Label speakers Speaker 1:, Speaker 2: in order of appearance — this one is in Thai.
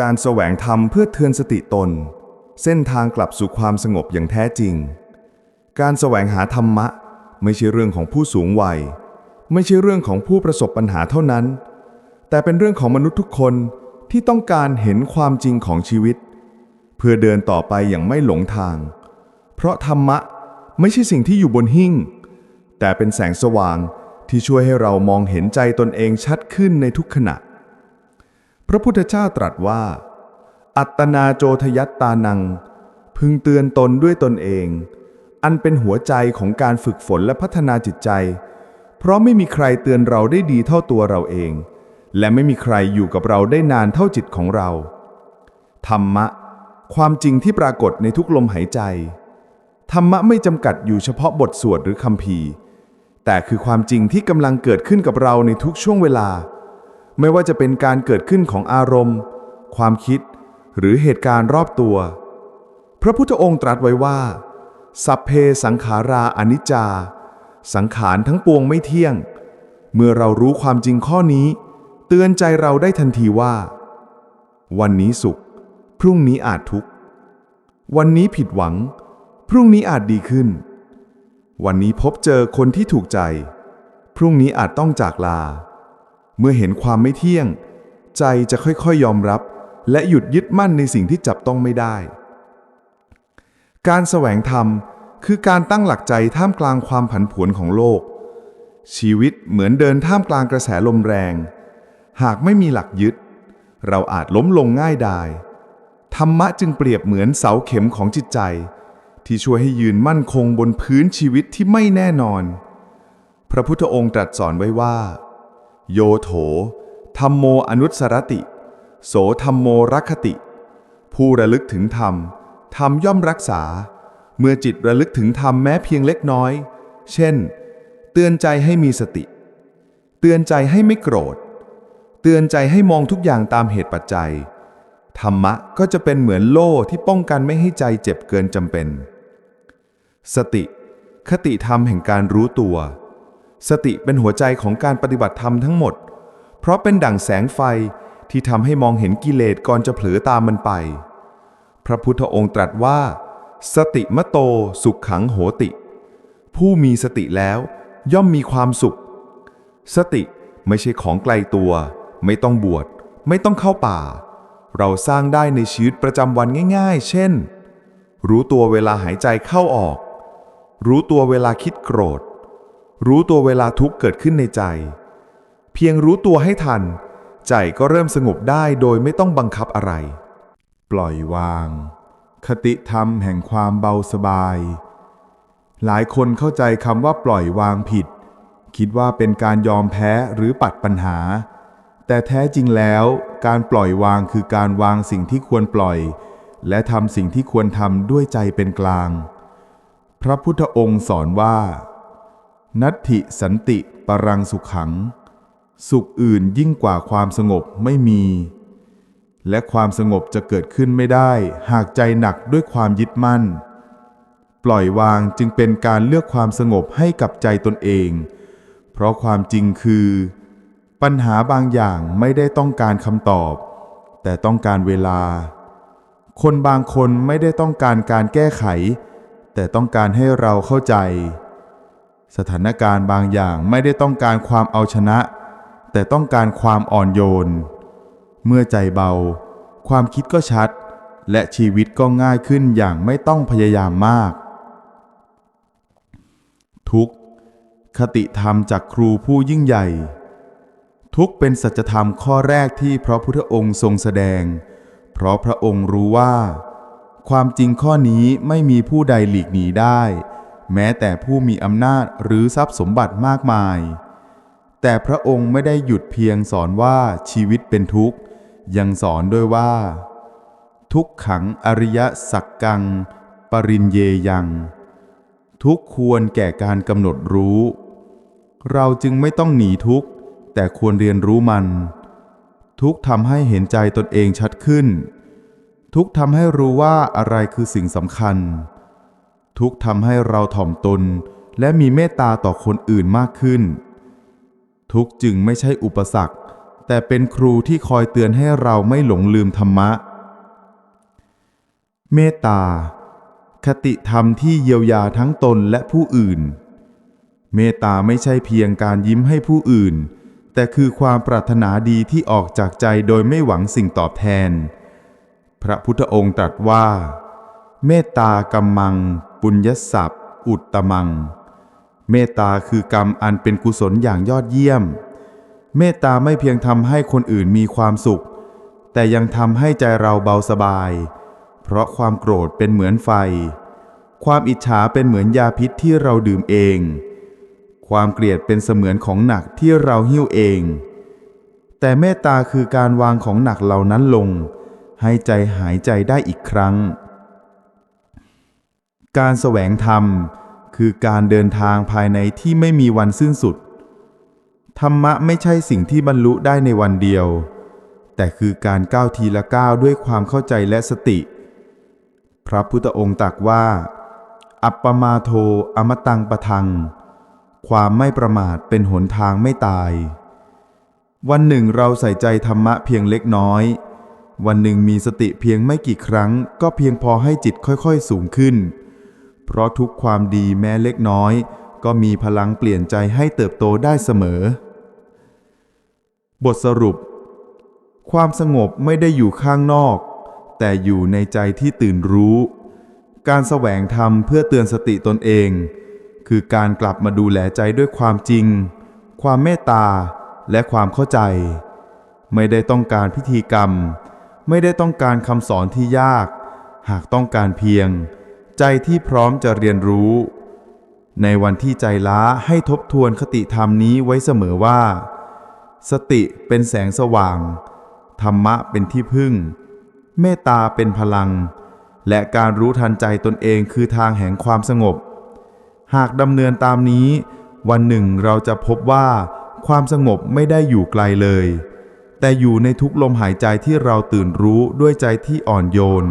Speaker 1: การแสวงธรรมเพื่อเทือนสติตน เส้นทางกลับสู่ความสงบอย่างแท้จริง การแสวงหาธรรมะ ไม่ใช่เรื่องของผู้สูงวัย ไม่ใช่เรื่องของผู้ประสบปัญหาเท่านั้น แต่เป็นเรื่องของมนุษย์ทุกคนที่ต้องการเห็นความจริงของชีวิต เพื่อเดินต่อไปอย่างไม่หลงทาง เพราะธรรมะไม่ใช่สิ่งที่อยู่บนหิ้ง แต่เป็นแสงสว่างที่ช่วยให้เรามองเห็นใจตนเองชัดขึ้นในทุกขณะ พระพุทธเจ้าตรัสว่า อัตนาโจทยัตตานัง พึงเตือนตนด้วยตนเอง อันเป็นหัวใจของการฝึกฝนและพัฒนาจิตใจ เพราะไม่มีใครเตือนเราได้ดีเท่าตัวเราเอง และไม่มีใครอยู่กับเราได้นานเท่าจิตของเรา ธรรมะ ความจริงที่ปรากฏในทุกลมหายใจ ธรรมะไม่จำกัดอยู่เฉพาะบทสวดหรือคำพีแต่คือความจริงที่กำลังเกิดขึ้นกับเราในทุกช่วงเวลา ไม่ว่าจะเป็นการเกิดขึ้นของอารมณ์ ความคิด หรือเหตุการณ์รอบตัว พระพุทธองค์ตรัสไว้ว่า สัพเพสังขาราอนิจจา สังขารทั้งปวงไม่เที่ยง เมื่อเรารู้ความจริงข้อนี้ เตือนใจเราได้ทันทีว่า วันนี้สุข พรุ่งนี้อาจทุกข์ วันนี้ผิดหวัง พรุ่งนี้อาจดีขึ้น วันนี้พบเจอคนที่ถูกใจ พรุ่งนี้อาจต้องจากลา เมื่อเห็นความไม่เที่ยง ใจจะค่อยๆยยอมรับ และหยุดยึดมั่นในสิ่งที่จับต้องไม่ได้ การแสวงธรรมคือการตั้งหลักใจท่ามกลางความผันผวนของโลก ชีวิตเหมือนเดินท่ามกลางกระแสลมแรง หากไม่มีหลักยึด เราอาจล้มลงง่ายดายธรรมะจึงเปรียบเหมือนเสาเข็มของจิตใจ ที่ช่วยให้ยืนมั่นคงบนพื้นชีวิตที่ไม่แน่นอน พระพุทธองค์ตรัสสอนไว้ว่า โยโถ ธรรมโมอนุสรติ โสธรรมโมรักขติ ผู้ระลึกถึงธรรม ธรรมย่อมรักษา เมื่อจิตระลึกถึงธรรมแม้เพียงเล็กน้อย เช่น เตือนใจให้มีสติ เตือนใจให้ไม่โกรธ เตือนใจให้มองทุกอย่างตามเหตุปัจจัย ธรรมะก็จะเป็นเหมือนโล่ที่ป้องกันไม่ให้ใจเจ็บเกินจำเป็น สติ คติธรรมแห่งการรู้ตัว สติเป็นหัวใจของการปฏิบัติธรรมทั้งหมด เพราะเป็นดั่งแสงไฟที่ทำให้มองเห็นกิเลสก่อนจะเผลอตามมันไป พระพุทธองค์ตรัสว่า สติมะโตสุขขังโหติ ผู้มีสติแล้วย่อมมีความสุข สติไม่ใช่ของไกลตัว ไม่ต้องบวช ไม่ต้องเข้าป่า เราสร้างได้ในชีวิตประจำวันง่ายๆ เช่น รู้ตัวเวลาหายใจเข้าออก รู้ตัวเวลาคิดโกรธ รู้ตัวเวลาทุกข์เกิดขึ้นในใจ เพียงรู้ตัวให้ทัน ใจก็เริ่มสงบได้โดยไม่ต้องบังคับอะไร ปล่อยวาง คติธรรมแห่งความเบาสบาย หลายคนเข้าใจคำว่าปล่อยวางผิด คิดว่าเป็นการยอมแพ้หรือปัดปัญหา แต่แท้จริงแล้วการปล่อยวางคือการวางสิ่งที่ควรปล่อย และทำสิ่งที่ควรทำด้วยใจเป็นกลาง พระพุทธองค์สอนว่า นัตถิสันติปรังสุขขัง สุขอื่นยิ่งกว่าความสงบไม่มี และความสงบจะเกิดขึ้นไม่ได้ หากใจหนักด้วยความยึดมั่น ปล่อยวางจึงเป็นการเลือกความสงบให้กับใจตนเอง เพราะความจริงคือ ปัญหาบางอย่างไม่ได้ต้องการคำตอบ แต่ต้องการเวลา คนบางคนไม่ได้ต้องการการแก้ไข แต่ต้องการให้เราเข้าใจ สถานการณ์บางอย่างไม่ได้ต้องการความเอาชนะ แต่ต้องการความอ่อนโยน เมื่อใจเบา ความคิดก็ชัด และชีวิตก็ง่ายขึ้นอย่างไม่ต้องพยายามมาก ทุกข์คติธรรมจากครูผู้ยิ่งใหญ่ ทุกเป็นสัจธรรมข้อแรกที่พระพุทธองค์ทรงแสดง เพราะพระองค์รู้ว่า ความจริงข้อนี้ไม่มีผู้ใดหลีกหนีได้ แม้แต่ผู้มีอำนาจหรือทรัพย์สมบัติมากมาย แต่พระองค์ไม่ได้หยุดเพียงสอนว่าชีวิตเป็นทุกข์ ยังสอนด้วยว่า ทุกขังอริยสักกัง ปรินเยยัง ทุกควรแก่การกำหนดรู้ เราจึงไม่ต้องหนีทุกข์ แต่ควรเรียนรู้มัน ทุกทำให้เห็นใจตนเองชัดขึ้น ทุกทำให้รู้ว่าอะไรคือสิ่งสำคัญ ทุกทำให้เราถ่อมตน และมีเมตตาต่อคนอื่นมากขึ้น ทุกจึงไม่ใช่อุปสรรค
Speaker 2: แต่เป็นครูที่คอยเตือนให้เราไม่หลงลืมธรรมะ เมตตา คติธรรมที่เยียวยาทั้งตนและผู้อื่น เมตตาไม่ใช่เพียงการยิ้มให้ผู้อื่น แต่คือความปรารถนาดีที่ออกจากใจโดยไม่หวังสิ่งตอบแทน พระพุทธองค์ตรัสว่า เมตตากรรมัง ปุญญสัพท์ อุตตมัง เมตตาคือกรรมอันเป็นกุศลอย่างยอดเยี่ยม เมตตาไม่เพียงทำให้คนอื่นมีความสุข แต่ยังทำให้ใจเราเบาสบาย เพราะความโกรธเป็นเหมือนไฟ ความอิจฉาเป็นเหมือนยาพิษที่เราดื่มเอง ความเกลียดเป็นเสมือนของหนักที่เราหิ้วเอง แต่เมตตาคือการวางของหนักเหล่านั้นลง ให้ใจหายใจได้อีกครั้ง การแสวงธรรม คือการเดินทางภายในที่ไม่มีวันสิ้นสุด ธรรมะไม่ใช่สิ่งที่บรรลุได้ในวันเดียว แต่คือการก้าวทีละก้าวด้วยความเข้าใจและสติ พระพุทธองค์ตรัสว่า อัปปมาโทอมตังปะทัง ความไม่ประมาทเป็นหนทางไม่ตาย วันหนึ่งเราใส่ใจธรรมะเพียงเล็กน้อย วันหนึ่งมีสติเพียงไม่กี่ครั้ง ก็เพียงพอให้จิตค่อยๆสูงขึ้น เพราะทุกความดีแม้เล็กน้อย ก็มีพลังเปลี่ยนใจให้เติบโตได้เสมอ บทสรุป ความสงบไม่ได้อยู่ข้างนอก แต่อยู่ในใจที่ตื่นรู้ การแสวงธรรมเพื่อเตือนสติตนเอง คือการกลับมาดูแลใจด้วยความจริง ความเมตตา และความเข้าใจ ไม่ได้ต้องการพิธีกรรม ไม่ได้ต้องการคำสอนที่ยาก หากต้องการเพียง ใจที่พร้อมจะเรียนรู้ ในวันที่ใจล้าให้ทบทวนคติธรรมนี้ไว้เสมอว่า สติเป็นแสงสว่าง ธรรมะเป็นที่พึ่ง เมตตาเป็นพลัง และการรู้ทันใจตนเองคือทางแห่งความสงบ หากดำเนินตามนี้ วันหนึ่งเราจะพบว่าความสงบไม่ได้อยู่ไกลเลย แต่อยู่ในทุกลมหายใจที่เราตื่นรู้ด้วยใจที่อ่อนโยน